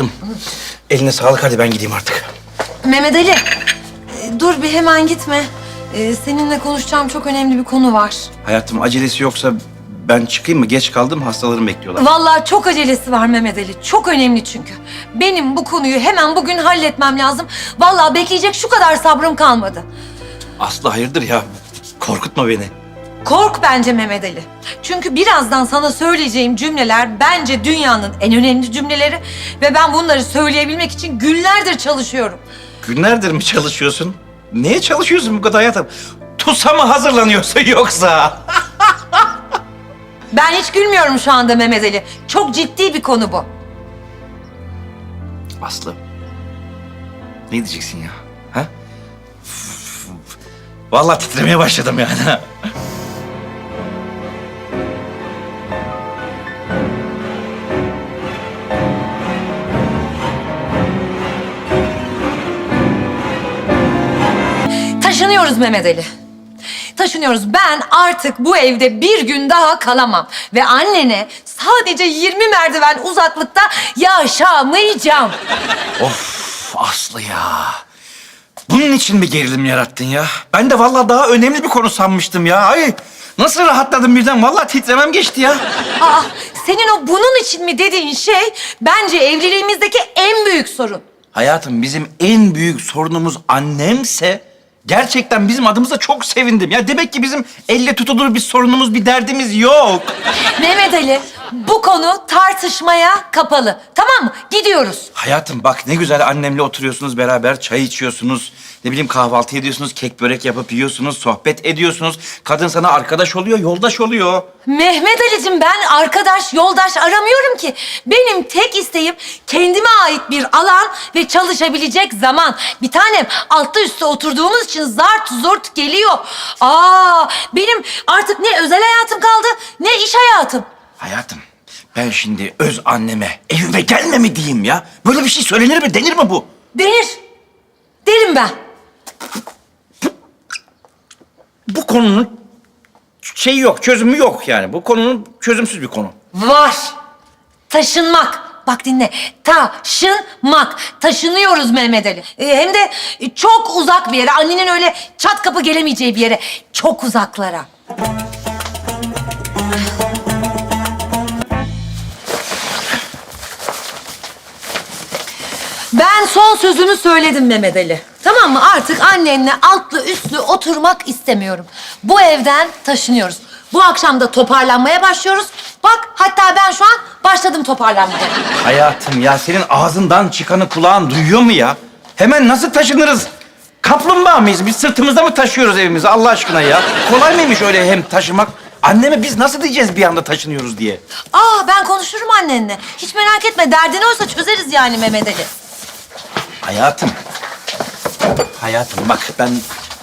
Hayatım, eline sağlık. Hadi ben gideyim artık. Mehmet Ali, e, dur bir hemen gitme. E, Seninle konuşacağım çok önemli bir konu var. Hayatım, acelesi yoksa ben çıkayım mı? Geç kaldım, hastalarım bekliyorlar. Vallahi çok acelesi var Mehmet Ali. Çok önemli çünkü. Benim bu konuyu hemen bugün halletmem lazım. Vallahi bekleyecek şu kadar sabrım kalmadı. Aslı hayırdır ya? Korkutma beni. Kork bence Mehmet Ali. Çünkü birazdan sana söyleyeceğim cümleler bence dünyanın en önemli cümleleri ve ben bunları söyleyebilmek için günlerdir çalışıyorum. Günlerdir mi çalışıyorsun? Neye çalışıyorsun bu kadar hayatım? TUS'a mı hazırlanıyorsun yoksa? Ben hiç gülmüyorum şu anda Mehmet Ali. Çok ciddi bir konu bu. Aslı. Ne diyeceksin ya? Ha? Vallahi titremeye başladım yani. Taşınıyoruz Mehmet Ali. Taşınıyoruz. Ben artık bu evde bir gün daha kalamam. Ve annene sadece 20 merdiven uzaklıkta yaşamayacağım. Of Aslı ya. Bunun için mi gerilim yarattın ya? Ben de vallahi daha önemli bir konu sanmıştım ya. Ay nasıl rahatladım birden? Vallahi titremem geçti ya. Aa, senin o bunun için mi dediğin şey bence evliliğimizdeki en büyük sorun. Hayatım bizim en büyük sorunumuz annemse gerçekten bizim adımıza çok sevindim. Ya demek ki bizim elle tutulur bir sorunumuz, bir derdimiz yok. Mehmet Ali, bu konu tartışmaya kapalı. Tamam mı? Gidiyoruz. Hayatım bak ne güzel annemle oturuyorsunuz beraber, çay içiyorsunuz. Ne bileyim kahvaltı ediyorsunuz, kek börek yapıp yiyorsunuz, sohbet ediyorsunuz. Kadın sana arkadaş oluyor, yoldaş oluyor. Mehmet Ali'cim ben arkadaş, yoldaş aramıyorum ki. Benim tek isteğim kendime ait bir alan ve çalışabilecek zaman. Bir tanem altta üstte oturduğumuz için zart zurt geliyor. Aa, benim artık ne özel hayatım kaldı ne iş hayatım. Hayatım ben şimdi öz anneme evime gelme mi diyeyim ya? Böyle bir şey söylenir mi, denir mi bu? Denir. Derim ben. Bu konunun şeyi yok, çözümü yok yani. Bu konunun çözümsüz bir konu. Var. Taşınmak. Bak dinle. Taşınmak. Taşınıyoruz Mehmet Ali. Ee, hem de çok uzak bir yere. Annenin öyle çat kapı gelemeyeceği bir yere. Çok uzaklara. Ben son sözümü söyledim Mehmet Ali. Tamam mı? Artık annenle altlı üstlü oturmak istemiyorum. Bu evden taşınıyoruz. Bu akşam da toparlanmaya başlıyoruz. Bak hatta ben şu an başladım toparlanmaya. Hayatım ya senin ağzından çıkanı kulağın duyuyor mu ya? Hemen nasıl taşınırız? Kaplumbağa mıyız? Biz sırtımızda mı taşıyoruz evimizi Allah aşkına ya? Kolay mıymış öyle hem taşımak? Anneme biz nasıl diyeceğiz bir anda taşınıyoruz diye? Aa ben konuşurum annenle. Hiç merak etme derdin oysa çözeriz yani Mehmet Ali. Hayatım. Hayatım bak ben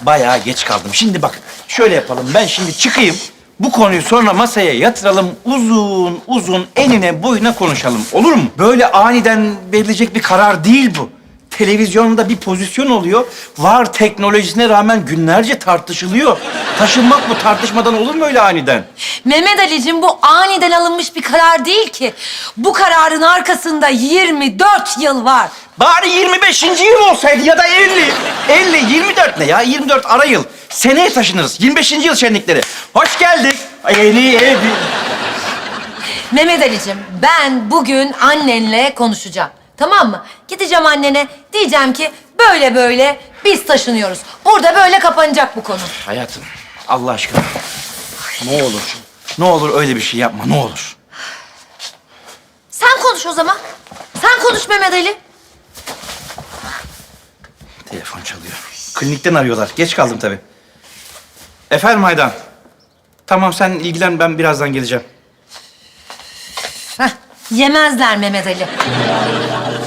bayağı geç kaldım. Şimdi bak şöyle yapalım. Ben şimdi çıkayım. Bu konuyu sonra masaya yatıralım. Uzun uzun enine boyuna konuşalım. Olur mu? Böyle aniden verilecek bir karar değil bu. Televizyonda bir pozisyon oluyor. Var teknolojisine rağmen günlerce tartışılıyor. Taşınmak bu tartışmadan olur mu öyle aniden? Mehmet Ali'cim bu aniden alınmış bir karar değil ki. Bu kararın arkasında 24 yıl var. Bari 25. yıl olsaydı ya da 50. 50, 24 ne ya? 24 ara yıl. Seneye taşınırız. 25. yıl şenlikleri. Hoş geldik. Yeni ev. Mehmet Ali'cim ben bugün annenle konuşacağım. Tamam mı? Gideceğim annene diyeceğim ki böyle böyle biz taşınıyoruz. Burada böyle kapanacak bu konu. Hayatım Allah aşkına. Ne olur. Ne olur öyle bir şey yapma ne olur. Sen konuş o zaman. Sen konuş Mehmet Ali. Telefon çalıyor. Klinikten arıyorlar. Geç kaldım tabii. Efendim Haydan. Tamam sen ilgilen ben birazdan geleceğim. Heh, yemezler Mehmet Ali.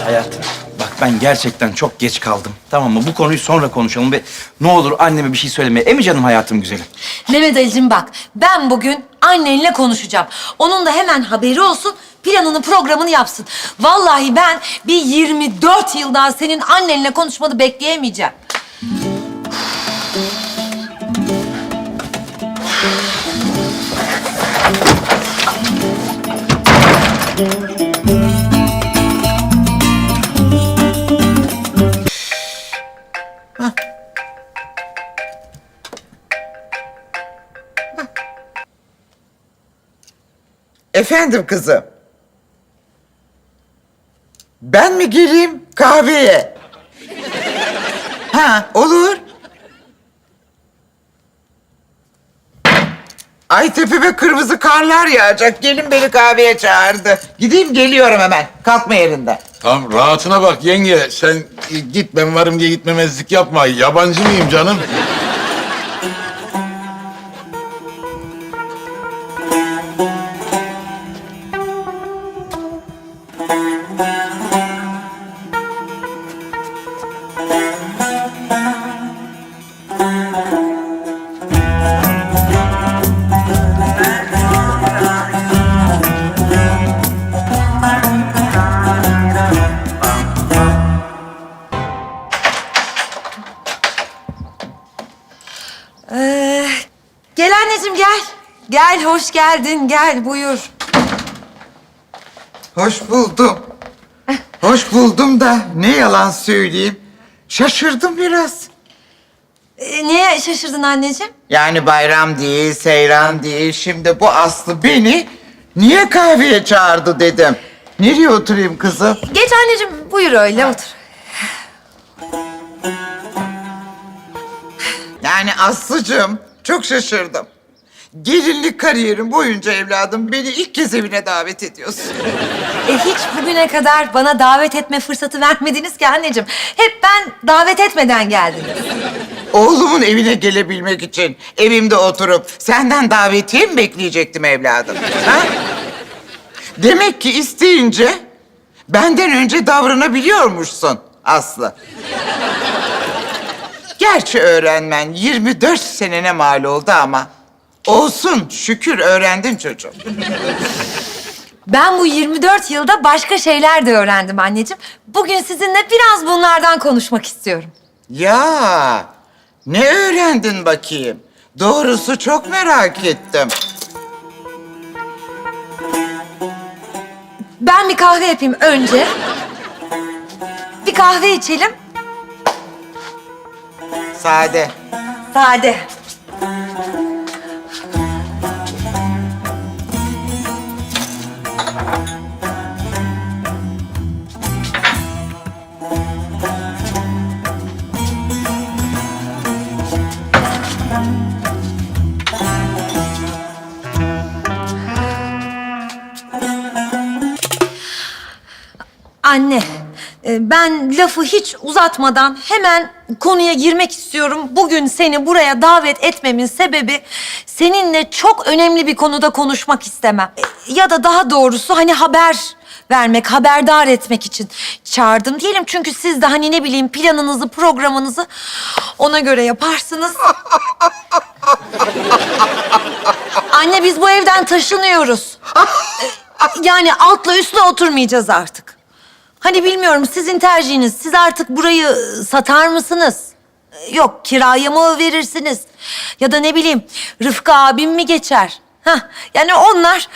Hayatım bak ben gerçekten çok geç kaldım. Tamam mı? Bu konuyu sonra konuşalım ve ne olur anneme bir şey söyleme. E mi canım hayatım güzelim? Mehmet Ali'cim bak ben bugün annenle konuşacağım. Onun da hemen haberi olsun planını programını yapsın. Vallahi ben bir 24 yıl daha senin annenle konuşmanı bekleyemeyeceğim. Efendim kızım. Ben mi geleyim kahveye? Ha, olur. Ay tepeme kırmızı karlar yağacak. Gelin beni kahveye çağırdı. Gideyim geliyorum hemen. Kalkma yerinden. Tamam rahatına bak yenge. Sen git ben varım diye gitmemezlik yapma. Yabancı mıyım canım? Gel hoş geldin gel buyur. Hoş buldum. Hoş buldum da ne yalan söyleyeyim. Şaşırdım biraz. Ee, niye şaşırdın anneciğim? Yani bayram değil, seyran değil. Şimdi bu Aslı beni niye kahveye çağırdı dedim. Nereye oturayım kızım? Geç anneciğim buyur öyle otur. Yani Aslı'cığım çok şaşırdım. Gelinlik kariyerim boyunca evladım beni ilk kez evine davet ediyorsun. E, hiç bugüne kadar bana davet etme fırsatı vermediniz ki anneciğim. Hep ben davet etmeden geldim. Oğlumun evine gelebilmek için evimde oturup senden davetiye mi bekleyecektim evladım? Ha? Demek ki isteyince benden önce davranabiliyormuşsun Aslı. Gerçi öğrenmen 24 senene mal oldu ama olsun şükür öğrendin çocuğum. Ben bu 24 yılda başka şeyler de öğrendim anneciğim. Bugün sizinle biraz bunlardan konuşmak istiyorum. Ya ne öğrendin bakayım? Doğrusu çok merak ettim. Ben bir kahve yapayım önce. Bir kahve içelim. Sade. Sade. Anne, e, ben lafı hiç uzatmadan hemen konuya girmek istiyorum. Bugün seni buraya davet etmemin sebebi seninle çok önemli bir konuda konuşmak istemem. E, Ya da daha doğrusu hani haber vermek, haberdar etmek için çağırdım diyelim. Çünkü siz de hani ne bileyim planınızı, programınızı ona göre yaparsınız. Anne biz bu evden taşınıyoruz. Yani altla üstle oturmayacağız artık. Hani bilmiyorum sizin tercihiniz. Siz artık burayı e, satar mısınız? Yok kiraya mı verirsiniz? Ya da ne bileyim Rıfkı abim mi geçer? Hah, yani onlar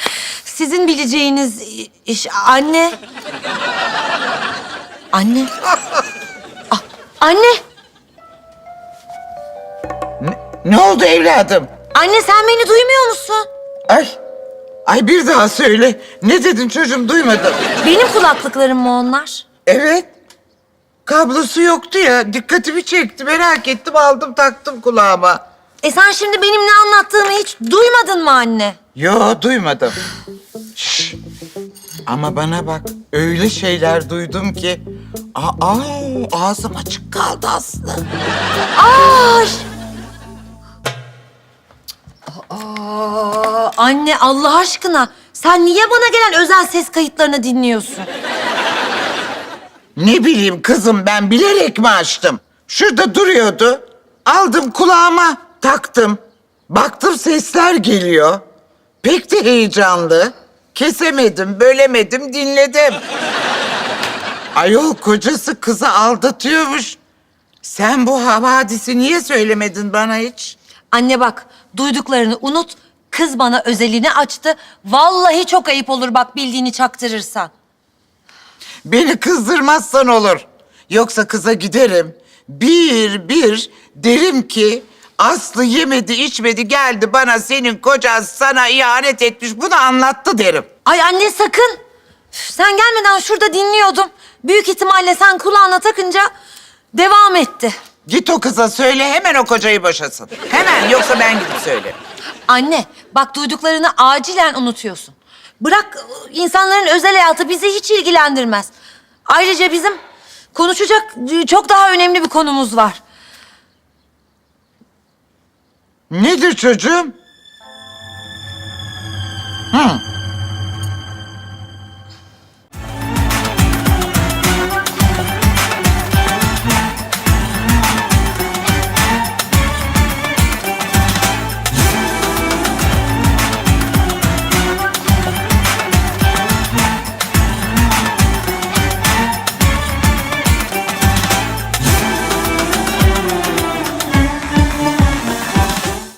sizin bileceğiniz iş. Anne. Anne. Ah, anne. Ne oldu evladım? Anne sen beni duymuyor musun? Ay, ay bir daha söyle. Ne dedin çocuğum duymadım. Benim kulaklıklarım mı onlar? Evet. Kablosu yoktu ya. Dikkatimi çekti. Merak ettim aldım taktım kulağıma. E sen şimdi benim ne anlattığımı hiç duymadın mı anne? Yo duymadım. Şş. Ama bana bak öyle şeyler duydum ki. Aa, ağzım açık kaldı Aslı. Ay! Aa, anne Allah aşkına sen niye bana gelen özel ses kayıtlarını dinliyorsun? Ne bileyim kızım ben bilerek mi açtım? Şurada duruyordu. Aldım kulağıma taktım. Baktım sesler geliyor. Pek de heyecanlı. Kesemedim, bölemedim, dinledim. Ayol kocası kızı aldatıyormuş. Sen bu havadisi niye söylemedin bana hiç? Anne bak duyduklarını unut. Kız bana özelini açtı. Vallahi çok ayıp olur bak bildiğini çaktırırsan. Beni kızdırmazsan olur. Yoksa kıza giderim. Bir bir derim ki Aslı yemedi içmedi geldi bana senin kocan sana ihanet etmiş bunu anlattı derim. Ay anne sakın. Üf, Sen gelmeden şurada dinliyordum. Büyük ihtimalle sen kulağına takınca devam etti. Git o kıza söyle hemen o kocayı boşasın. Hemen yoksa ben gidip söylerim. Anne bak duyduklarını acilen unutuyorsun. Bırak ıı, insanların özel hayatı bizi hiç ilgilendirmez. Ayrıca bizim konuşacak ıı, çok daha önemli bir konumuz var. Nedir çocuğum? Hı.